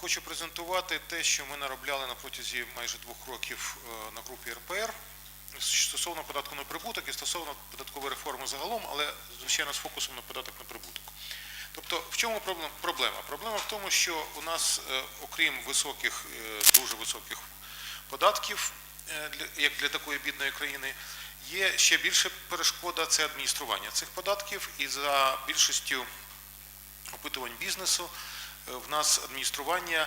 хочу презентувати те, що ми наробляли на протязі майже двох років е, на групі РПР стосовно податку на прибуток і стосовно податкової реформи загалом, але звичайно з фокусом на податок на прибуток. Тобто, в чому проблема? Проблема в тому, що у нас, е, окрім високих, е, дуже високих податків, як для такої бідної країни, є ще більша перешкода це адміністрування цих податків, і за більшістю опитувань бізнесу в нас адміністрування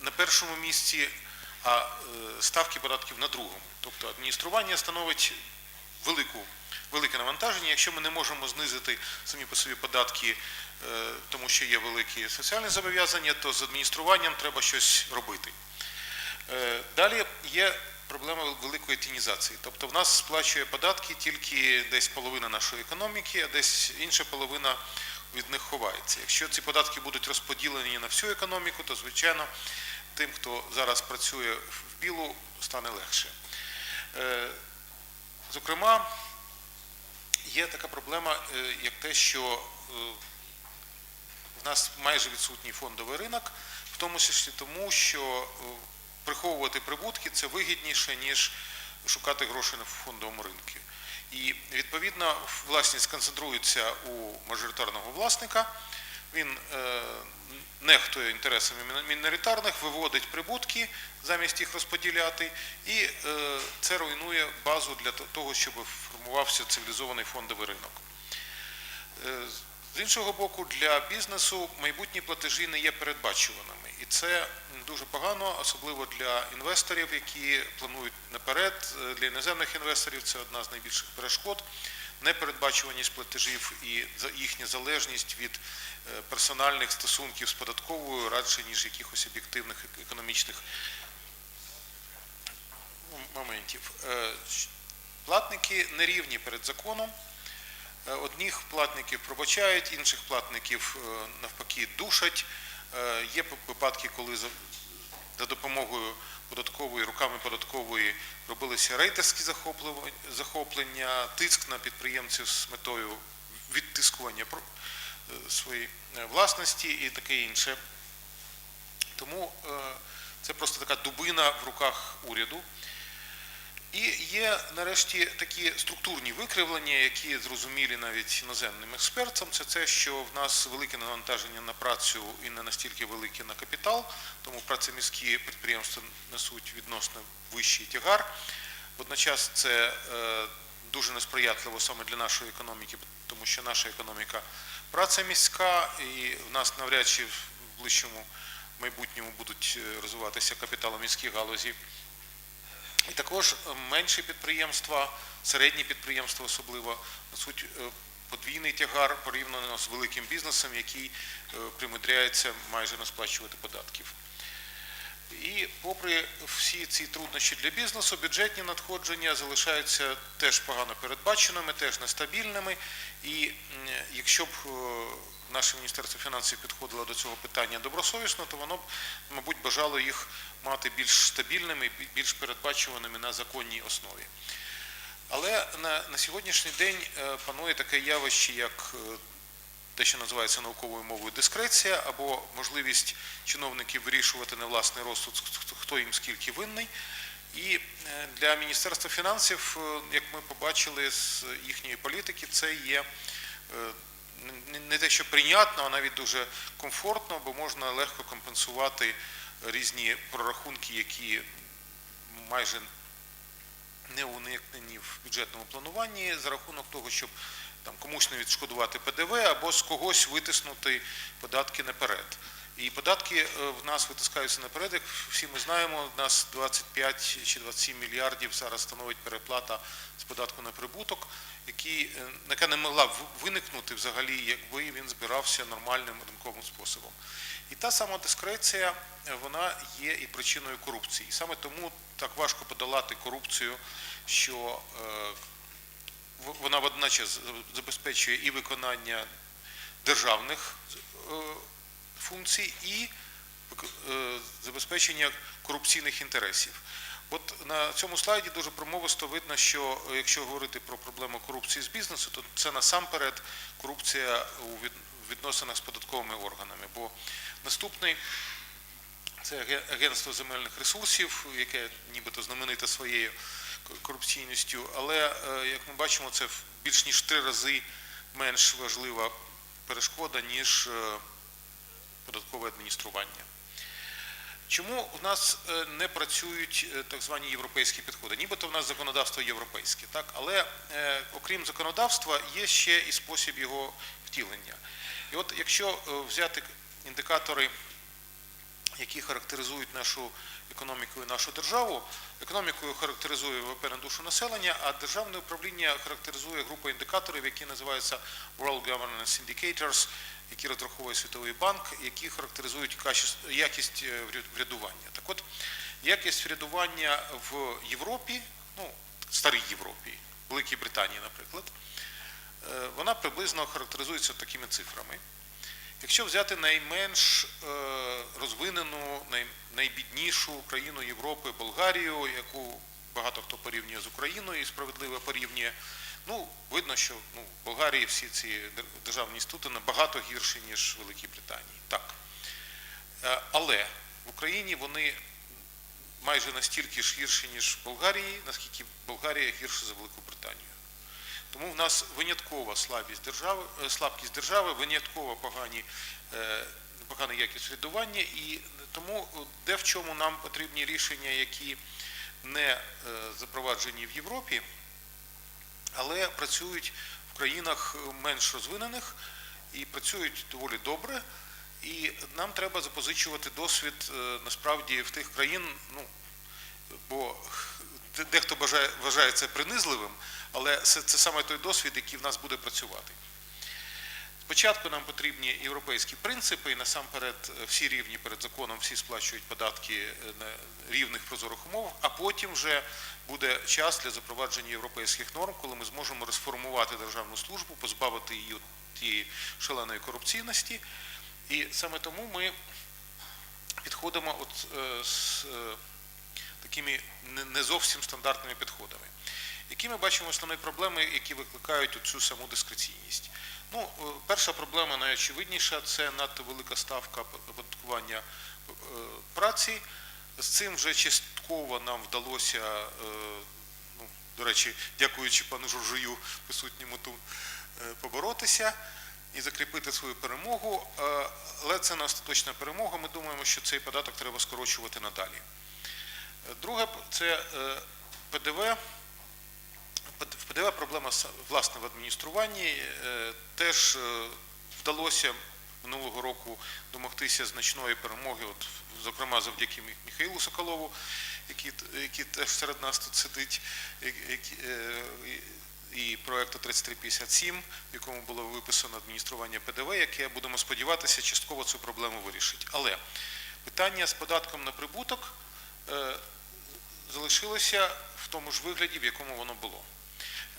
на першому місці, а е, ставки податків на другому. Тобто адміністрування становить велику, велике навантаження. Якщо ми не можемо знизити самі по собі податки, е, тому що є великі соціальні зобов'язання, то з адмініструванням треба щось робити. Е, Далі є проблема великої тінізації. Тобто в нас сплачує податки тільки десь половина нашої економіки, а десь інша половина від них ховається. Якщо ці податки будуть розподілені на всю економіку, то звичайно тим, хто зараз працює в білу, стане легше. Е, Зокрема, є така проблема, е, як те, що е, в нас майже відсутній фондовий ринок, в тому числі тому, що приховувати прибутки це вигідніше, ніж шукати гроші на фондовому ринку. І відповідно власність концентрується у мажоритарного власника. Він е, нехтує інтересами міноритарних, виводить прибутки замість їх розподіляти, і е, це руйнує базу для того, щоб формувався цивілізований фондовий ринок. Е, З іншого боку, для бізнесу майбутні платежі не є передбачуваними. І це дуже погано, особливо для інвесторів, які планують наперед. Для іноземних інвесторів це одна з найбільших перешкод. Непередбачуваність платежів і їхня залежність від е, персональних стосунків з податковою радше, ніж якихось об'єктивних економічних моментів. Е, Платники нерівні перед законом. Е, Одних платників пробачають, інших платників навпаки душать. Е, Є випадки, коли за- допомогою податкової, руками податкової робилися рейдерські захоплення, тиск на підприємців з метою відтискування е, своєї е, власності і таке інше. Тому це просто така дубина в руках уряду. І є нарешті такі структурні викривлення, які зрозумілі навіть іноземним експертам. Це те, що в нас велике навантаження на працю і не настільки велике на капітал, тому працеміські підприємства несуть відносно вищий тягар. Водночас це е, дуже несприятливо саме для нашої економіки, тому що наша економіка працеміська, і в нас навряд чи в ближчому майбутньому будуть е, розвиватися капіталоміські галузі. І також е, менші підприємства, середні підприємства особливо несуть е, подвійний тягар порівняно з великим бізнесом, який е, примудряється майже не сплачувати податків. І попри всі ці труднощі для бізнесу, бюджетні надходження залишаються теж погано передбаченими, теж нестабільними. І якщо б наше Міністерство фінансів підходило до цього питання добросовісно, то воно б, мабуть, бажало їх мати більш стабільними, бі- більш передбачуваними на законній основі. Але на, на сьогоднішній день е, панує таке явище, як е, те, що називається науковою мовою дискреція, або можливість чиновників вирішувати на власний розсуд, хто- їм скільки винний. І е, для Міністерства фінансів, як ми побачили з їхньої політики, це є не- те, що прийнятно, а навіть дуже комфортно, бо можна легко компенсувати різні прорахунки, які майже не уникнені в бюджетному плануванні за рахунок того, щоб там комусь не відшкодувати ПДВ або з когось витиснути податки наперед. І податки е, в нас витискаються наперед, як всі ми знаємо, в нас 25 чи 27 мільярдів зараз становить переплата з податку на прибуток, який, е, яка не могла виникнути взагалі, якби він збирався нормальним ринковим способом. І та сама дискреція, е, вона є і причиною корупції. Саме тому так важко подолати корупцію, що вона водночас забезпечує і виконання державних функцій, і е, забезпечення корупційних інтересів. От на цьому слайді дуже промовисто видно, що е, якщо говорити про проблему корупції з бізнесу, то це насамперед корупція у відносинах з податковими органами. Бо наступний Це Агентство земельних ресурсів, яке нібито знамените своєю корупційністю, але е, як ми бачимо, це більш ніж три рази менш важлива перешкода, ніж податкове адміністрування. Чому в нас е, не працюють е, так звані європейські підходи? Нібито в нас законодавство європейське, так? але е, окрім законодавства є ще і спосіб його втілення. І от якщо взяти індикатори, які характеризують нашу економіку і нашу державу, економікою характеризує ВВП на душу населення, а державне управління характеризує групу індикаторів, які називаються World Governance Indicators, які розраховує Світовий банк, які характеризують якість е, врядування. Так от, якість врядування в Європі, ну, старій Європі, Великій Британії, наприклад, е, вона приблизно характеризується такими цифрами. Якщо взяти найменш е, розвинену, найбіднішу країну Європи, Болгарію, яку багато хто порівнює з Україною і справедливо порівнює, ну видно, що ну, в Болгарії всі ці державні інститути набагато гірші, ніж в Великій Британії. Так. Е, Але в Україні вони майже настільки ж гірші, ніж в Болгарії, наскільки Болгарія гірша за Велику Британію. Тому в нас виняткова слабість держави, е, слабкість держави, винятково погані, е, погана якість врядування, і тому де в чому нам потрібні рішення, які не запроваджені в Європі, але працюють в країнах е, менш розвинених і працюють доволі добре. І нам треба запозичувати досвід е, насправді в тих країн, ну бо дехто бажає, вважає це принизливим, але це, це саме той досвід, який в нас буде працювати. Спочатку нам потрібні європейські принципи, і насамперед е, всі рівні перед законом, всі сплачують податки е, на рівних прозорих умовах, а потім вже буде час для запровадження європейських норм, коли ми зможемо розформувати державну службу, позбавити її тієї шаленої корупційності. І саме тому ми підходимо от, е, з такими не зовсім стандартними підходами. Які ми бачимо основні проблеми, які викликають цю саму дискреційність? Ну, е, перша проблема найочевидніша це надто велика ставка оподаткування е, праці. З цим вже частково нам вдалося, е, ну, до речі, дякуючи пану Журжую, присутньому тут, поборотися і закріпити свою перемогу. Але це не остаточна перемога. Ми думаємо, що цей податок треба скорочувати надалі. Друге це ПДВ. ПДВ проблема власне в адмініструванні. Е, Теж е, вдалося минулого року домогтися значної перемоги, от, зокрема завдяки Михайлу Соколову, який, який теж серед нас тут сидить, е, і- проекту 3357, в якому було виписано адміністрування ПДВ, яке будемо сподіватися, частково цю проблему вирішить. Але питання з податком на прибуток залишилося в тому ж вигляді, в якому воно було.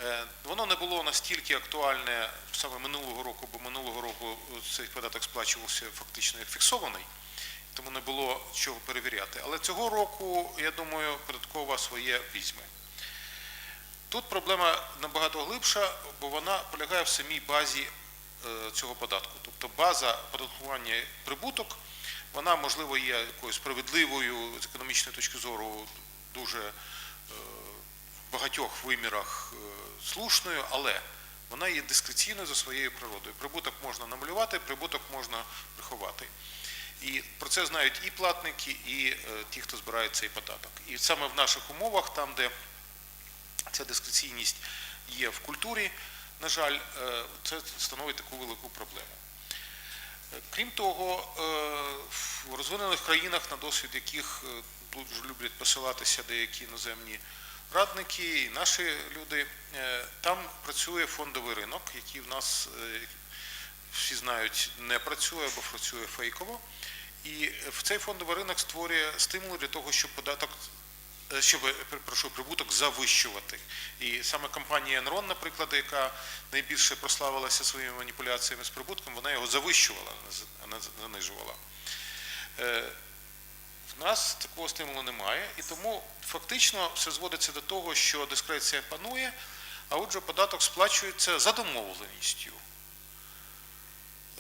Е, Воно не було настільки актуальне саме минулого року, бо минулого року цей податок сплачувався фактично як фіксований, тому не було чого перевіряти. Але цього року, я думаю, податкова своє візьме. Тут проблема набагато глибша, бо вона полягає в самій базі е, цього податку. Тобто база оподаткування прибуток, вона, можливо, є якоюсь справедливою з економічної точки зору, дуже е, багатьох вимірах е, слушною, але вона є дискреційною за своєю природою. Прибуток можна намалювати, прибуток можна приховати. І про це знають і платники, і е, ті, хто збирає цей податок. І саме в наших умовах, там, де ця дискреційність є в культурі, на жаль, е, це становить таку велику проблему. Крім того, в розвинених країнах, на досвід яких дуже люблять посилатися деякі іноземні радники і наші люди, е, там працює фондовий ринок, який в нас, е, всі знають, не працює або працює фейково. І в цей фондовий ринок створює стимули для того, щоб податок е, щоб прошу прибуток завищувати. І саме компанія Enron, наприклад, яка найбільше прославилася своїми маніпуляціями з прибутком, вона його завищувала, а не занижувала. В нас такого стимулу немає, і тому фактично все зводиться до того, що дискреція панує, а отже, податок сплачується за домовленістю.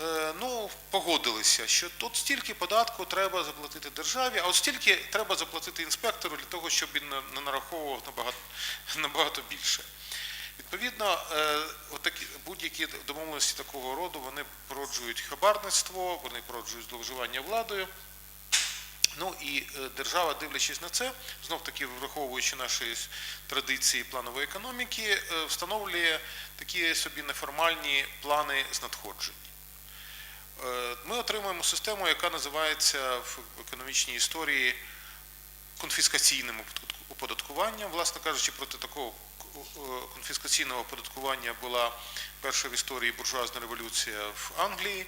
е, ну, погодилися, що тут стільки податку треба заплатити державі, а от стільки треба заплатити інспектору для того, щоб він не- не нараховував набагато, набагато більше. Відповідно, е, будь-які домовленості такого роду вони породжують хабарництво, вони породжують зловживання владою. Ну і е, держава, дивлячись на це, знов таки враховуючи наші традиції планової економіки, е, встановлює такі собі неформальні плани з надходжень. Е, Ми отримуємо систему, яка називається в економічній історії конфіскаційним оподаткуванням. Власне кажучи, проти такого конфіскаційного оподаткування була перша в історії буржуазна революція в Англії.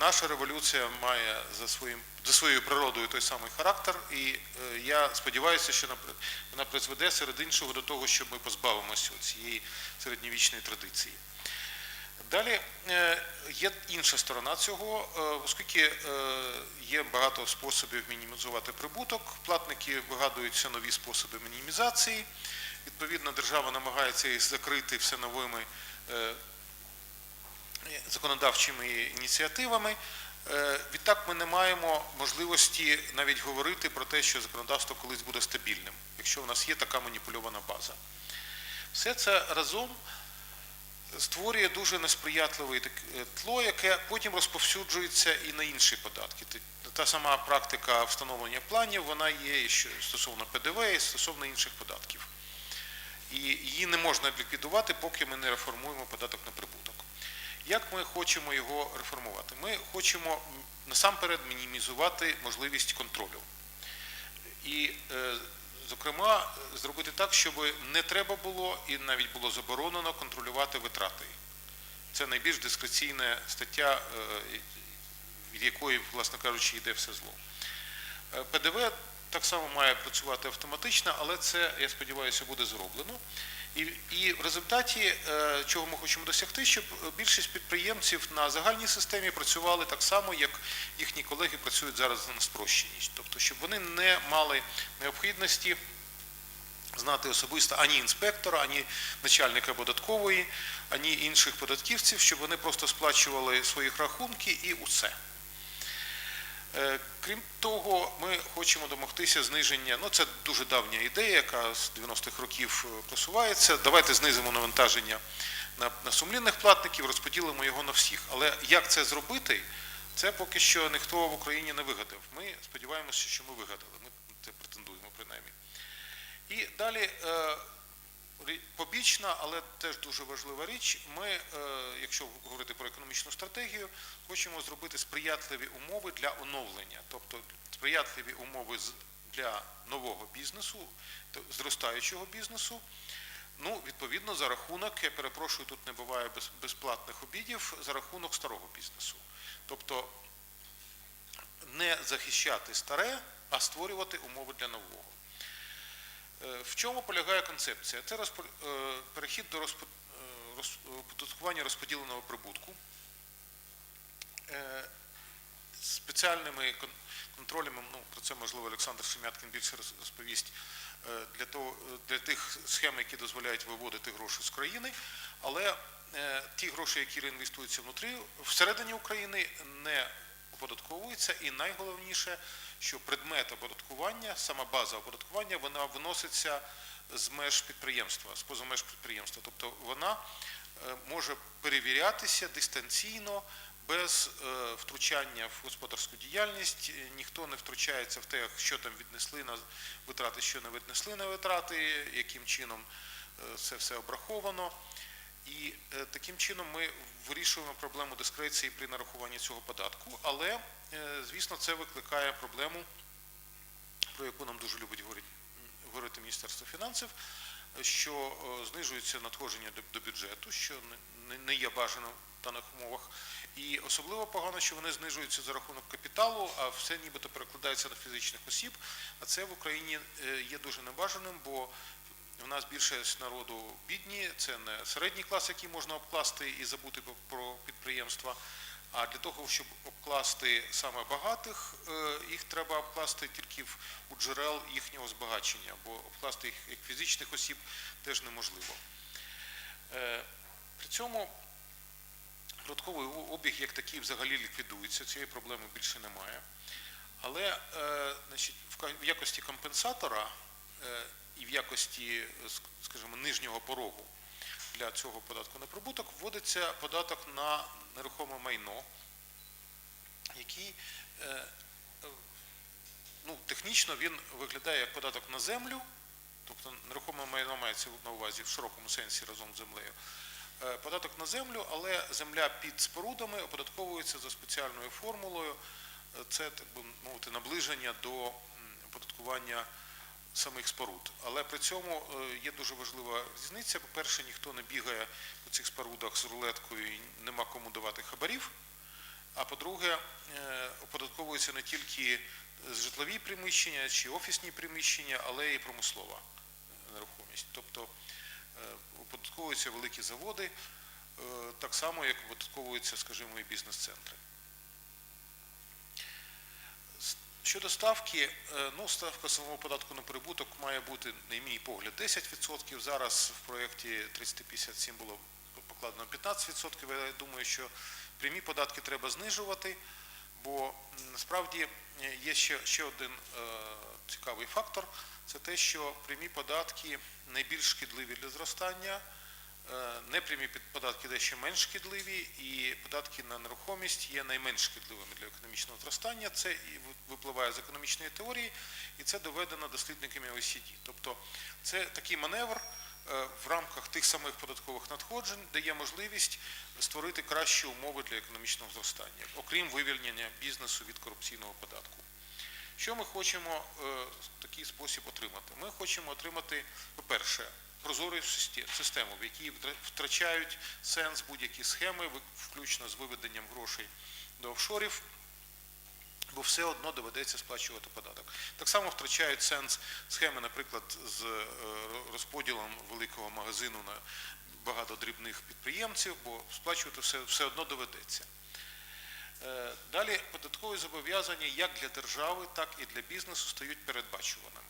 Наша революція має за своїм за своєю природою той самий характер, і е, я сподіваюся, що вона призведе серед іншого до того, що ми позбавимося цієї середньовічної традиції. Далі е, є інша сторона цього, е, оскільки є багато способів мінімізувати прибуток, платники вигадуються нові способи мінімізації. Відповідно, держава намагається їх закрити все новими законодавчими ініціативами. Е, Відтак ми не маємо можливості навіть говорити про те, що законодавство колись буде стабільним, якщо в нас є така маніпульована база. Все це разом створює дуже несприятливе е, тло, яке потім розповсюджується і на інші податки. Та сама практика встановлення планів, вона є і стосовно ПДВ, і стосовно інших податків. І її не можна ліквідувати, поки ми не реформуємо податок на прибуток. Як ми хочемо його реформувати? Ми хочемо насамперед мінімізувати можливість контролю. І, е, зокрема, зробити так, щоб не треба було і навіть було заборонено контролювати витрати. Це найбільш дискреційна стаття, е, від якої, власне кажучи, йде все зло. Е, ПДВ так само має працювати автоматично, але це, я сподіваюся, буде зроблено. І, і в результаті, е, чого ми хочемо досягти, щоб більшість підприємців на загальній системі працювали так само, як їхні колеги працюють зараз на спрощеній. Тобто, щоб вони не мали необхідності знати особисто ані інспектора, ані начальника податкової, ані інших податківців, щоб вони просто сплачували свої рахунки і усе. Е, Крім того, ми хочемо домогтися зниження. Ну, це дуже давня ідея, яка з 90-х років е, просувається. Давайте знизимо навантаження на, сумлінних платників, розподілимо його на всіх. Але як це зробити, це поки що ніхто в Україні не вигадав. Ми сподіваємося, що ми вигадали. Ми це претендуємо принаймні. І далі е, побічна, але теж дуже важлива річ. Ми, е, якщо говорити про економічну стратегію, хочемо зробити сприятливі умови для оновлення, тобто сприятливі умови для нового бізнесу, зростаючого бізнесу. Ну, відповідно, за рахунок, я перепрошую, тут не буває безплатних обідів, за рахунок старого бізнесу. Тобто не захищати старе, а створювати умови для нового. Е, В чому полягає концепція? Це розпо- е, перехід до розпо- е, оподаткування розподіленого прибутку спеціальними кон- контролями, ну про це можливо Олександр Шемяткін більше роз- розповість для того для тих схем, які дозволяють виводити гроші з країни, але ті гроші, які реінвестуються внутрі, всередині України не оподатковуються, і найголовніше, що предмет оподаткування, сама база оподаткування, вона вноситься з меж підприємства, з поза меж підприємства. Тобто вона е, може перевірятися дистанційно, без е, втручання в господарську діяльність. Е, Ніхто не втручається в те, що там віднесли на витрати, що не віднесли на витрати, яким чином це все обраховано. І е, таким чином ми вирішуємо проблему дискреції при нарахуванні цього податку, але, е, звісно, це викликає проблему, про яку нам дуже любить говорити, Міністерство фінансів, що е, знижується надходження до, бюджету, що не- є бажано в даних умовах. І особливо погано, що вони знижуються за рахунок капіталу, а все нібито перекладається на фізичних осіб. А це в Україні є дуже небажаним, бо в нас більшість народу бідні, це не середній клас, який можна обкласти і забути про- підприємства. А для того, щоб обкласти саме багатих, е, їх треба обкласти тільки у джерел їхнього збагачення, бо обкласти їх як фізичних осіб теж неможливо. Е, При цьому Податковий обіг як такий взагалі ліквідується, цієї проблеми більше немає. Але е, значить, в якості компенсатора і в якості, е, скажімо, нижнього порогу для цього податку на прибуток вводиться податок на нерухоме майно, який е, ну, технічно він виглядає як податок на землю, тобто нерухоме майно мається на увазі в широкому сенсі разом з землею. Е, Податок на землю, але земля під спорудами оподатковується за спеціальною формулою. Це так би мовити наближення до оподаткування самих споруд. Але при цьому е, є дуже важлива різниця. По-перше, ніхто не бігає по цих спорудах з рулеткою і нема кому давати хабарів. А по-друге, е, оподатковуються не тільки житлові приміщення чи офісні приміщення, але і промислова нерухомість. Тобто е, оподатковуються великі заводи, е, так само, як оподатковуються, скажімо, і бізнес-центри. Щодо ставки, е, ну, ставка самого податку на прибуток має бути, на мій погляд, 10%. Зараз в проєкті 357 було покладено 15%. Я думаю, що прямі податки треба знижувати, бо насправді е, є ще, ще один е, цікавий фактор. Це те, що прямі податки найбільш шкідливі для зростання, непрямі податки дещо менш шкідливі, і податки на нерухомість є найменш шкідливими для економічного зростання. Це і випливає з економічної теорії, і це доведено дослідниками OECD. Тобто це такий маневр е, в рамках тих самих податкових надходжень дає можливість створити кращі умови для економічного зростання, окрім вивільнення бізнесу від корупційного податку. Що ми хочемо е, в такий спосіб отримати? Ми хочемо отримати, по-перше, прозору систе- систему, в якій втрачають сенс будь-які схеми, включно з виведенням грошей до офшорів, бо все одно доведеться сплачувати податок. Так само втрачають сенс схеми, наприклад, з е, розподілом великого магазину на багато дрібних підприємців, бо сплачувати все, все одно доведеться. Е, Далі податкові зобов'язання як для держави, так і для бізнесу стають передбачуваними.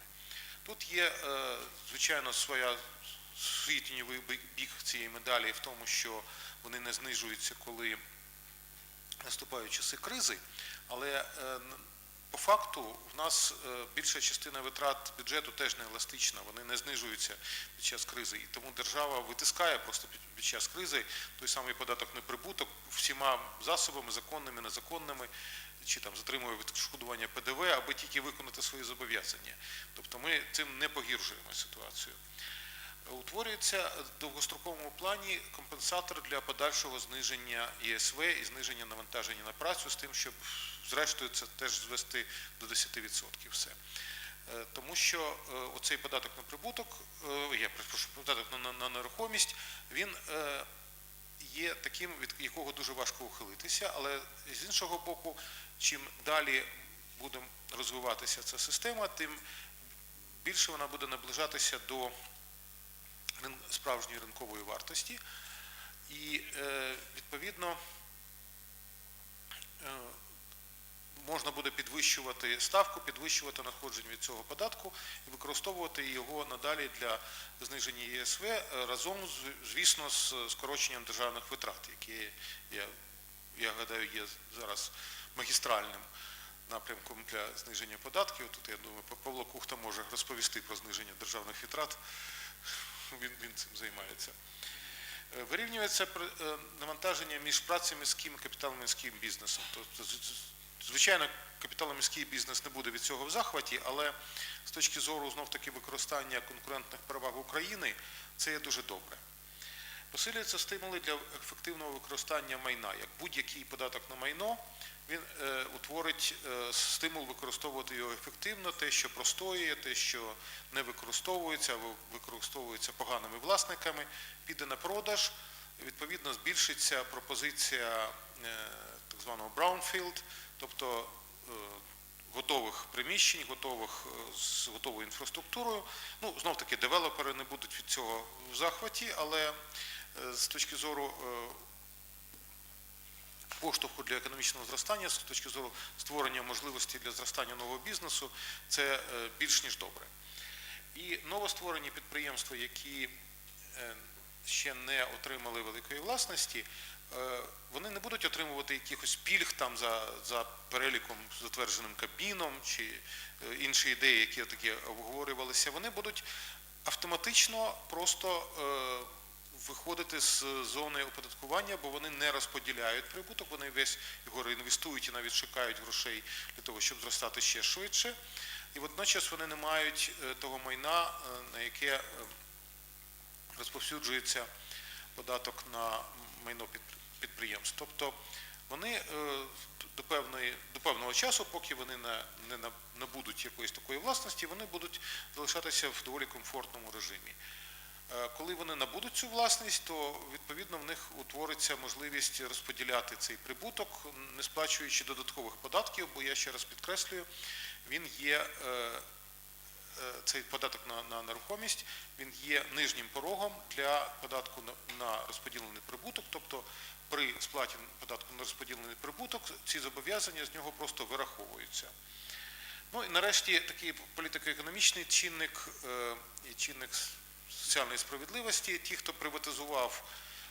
Тут є, е, звичайно, своя свій тіньовий бік цієї медалі в тому, що вони не знижуються, коли наступають часи кризи, але е, по факту в нас е, більша частина витрат бюджету теж не еластична, вони не знижуються під час кризи. І тому держава витискає просто під, час кризи той самий податок на прибуток всіма засобами, законними, незаконними, чи там затримує відшкодування ПДВ, аби тільки виконати свої зобов'язання. Тобто ми цим не погіршуємо ситуацію. Утворюється в довгостроковому плані компенсатор для подальшого зниження ЄСВ і зниження навантаження на працю з тим, щоб зрештою це теж звести до 10% все. Е, Тому що е, оцей податок на прибуток, е, я прошу податок на, на, нерухомість, він є таким, від якого дуже важко ухилитися, але з іншого боку, чим далі буде розвиватися ця система, тим більше вона буде наближатися до справжньої ринкової вартості. І е, відповідно е, можна буде підвищувати ставку, підвищувати надходження від цього податку і використовувати його надалі для зниження ЄСВ е, разом, звісно, з скороченням державних витрат, які, я, я гадаю, є зараз магістральним напрямком для зниження податків. Тут, я думаю, Павло Кухта може розповісти про зниження державних витрат. Він, він цим займається. Е, Вирівнюється е, навантаження між працею міським і капіталоміським бізнесом. Тобто, звичайно, капіталоміський бізнес не буде від цього в захваті, але з точки зору знов таки використання конкурентних переваг України, це є дуже добре. Посилюються стимули для ефективного використання майна. Як будь-який податок на майно, він е, утворить е, стимул використовувати його ефективно, те, що простоює, те, що не використовується або використовується поганими власниками, піде на продаж. Відповідно, збільшиться пропозиція е, так званого brownfield, тобто готових приміщень, готових з готовою інфраструктурою. Ну, знов таки, девелопери не будуть від цього в захваті, але з точки зору поштовху для економічного зростання, з точки зору створення можливості для зростання нового бізнесу, це е, більш ніж добре. І новостворені підприємства, які е, ще не отримали великої власності, е, вони не будуть отримувати якихось пільг там за, за переліком затвердженим Кабміном чи інші ідеї, які такі обговорювалися. Вони будуть автоматично просто виходити з зони оподаткування, бо вони не розподіляють прибуток, вони весь його реінвестують і навіть шукають грошей для того, щоб зростати ще швидше. І водночас вони не мають е, того майна, е, на яке е, розповсюджується податок на майно підприємств. Тобто вони до, певної, до певного часу, поки вони не, не набудуть якоїсь такої власності, вони будуть залишатися в доволі комфортному режимі. Е, Коли вони набудуть цю власність, то відповідно в них утвориться можливість розподіляти цей прибуток, не сплачуючи додаткових податків, бо я ще раз підкреслюю, він є е, е, цей податок на, на нерухомість, він є нижнім порогом для податку на, на розподілений прибуток, тобто при сплаті податку на розподілений прибуток ці зобов'язання з нього просто вираховуються. Ну і нарешті такий політико-економічний чинник чинник соціальної справедливості. Ті, хто приватизував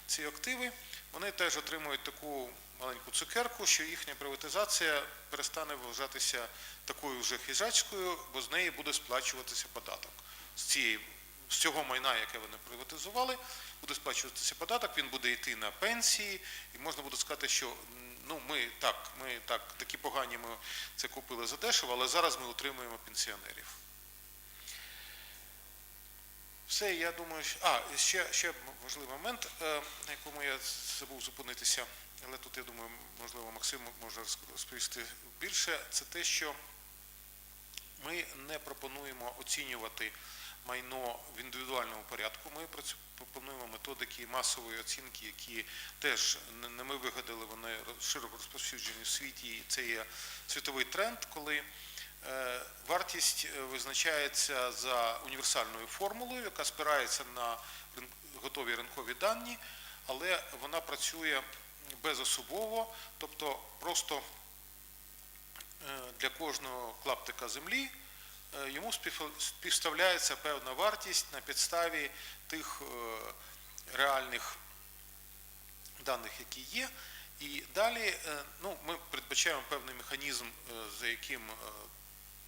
ці активи, вони теж отримують таку маленьку цукерку, що їхня приватизація перестане вважатися такою вже хижачкою, бо з неї буде сплачуватися податок. З цієї з цього майна, яке вони приватизували, буде сплачуватися податок, він буде йти на пенсії, і можна буде сказати, що ну ми так, ми так такі погані ми це купили за дешево, але зараз ми утримуємо пенсіонерів. Все, я думаю, що... А, ще, ще важливий момент, е, на якому я забув зупинитися, але тут, я думаю, можливо, Максим може розповісти більше, це те, що ми не пропонуємо оцінювати майно в індивідуальному порядку. Ми пропонуємо методики масової оцінки, які теж не ми вигадали, вони широко розповсюджені в світі. І це є світовий тренд, коли вартість е, визначається за універсальною формулою, яка спирається на готові ринкові дані, але вона працює безособово, тобто просто е, для кожного клаптика землі е, йому співставляється певна вартість на підставі тих е, реальних даних, які є. І далі е, ну, ми передбачаємо певний механізм, е, за яким е,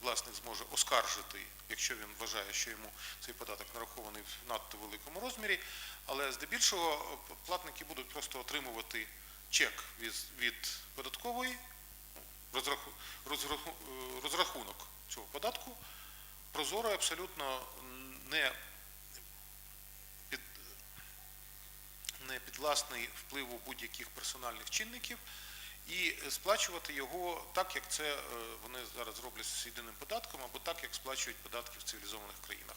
власник зможе оскаржити, якщо він вважає, що йому цей податок нарахований в надто великому розмірі. Але здебільшого е, платники будуть просто отримувати чек від, податкової, розраху, розраху, е, розрахунок цього податку, прозоро абсолютно не, не підвласний впливу будь-яких персональних чинників і сплачувати його так, як це е, вони зараз роблять з єдиним податком, або так, як сплачують податки в цивілізованих країнах.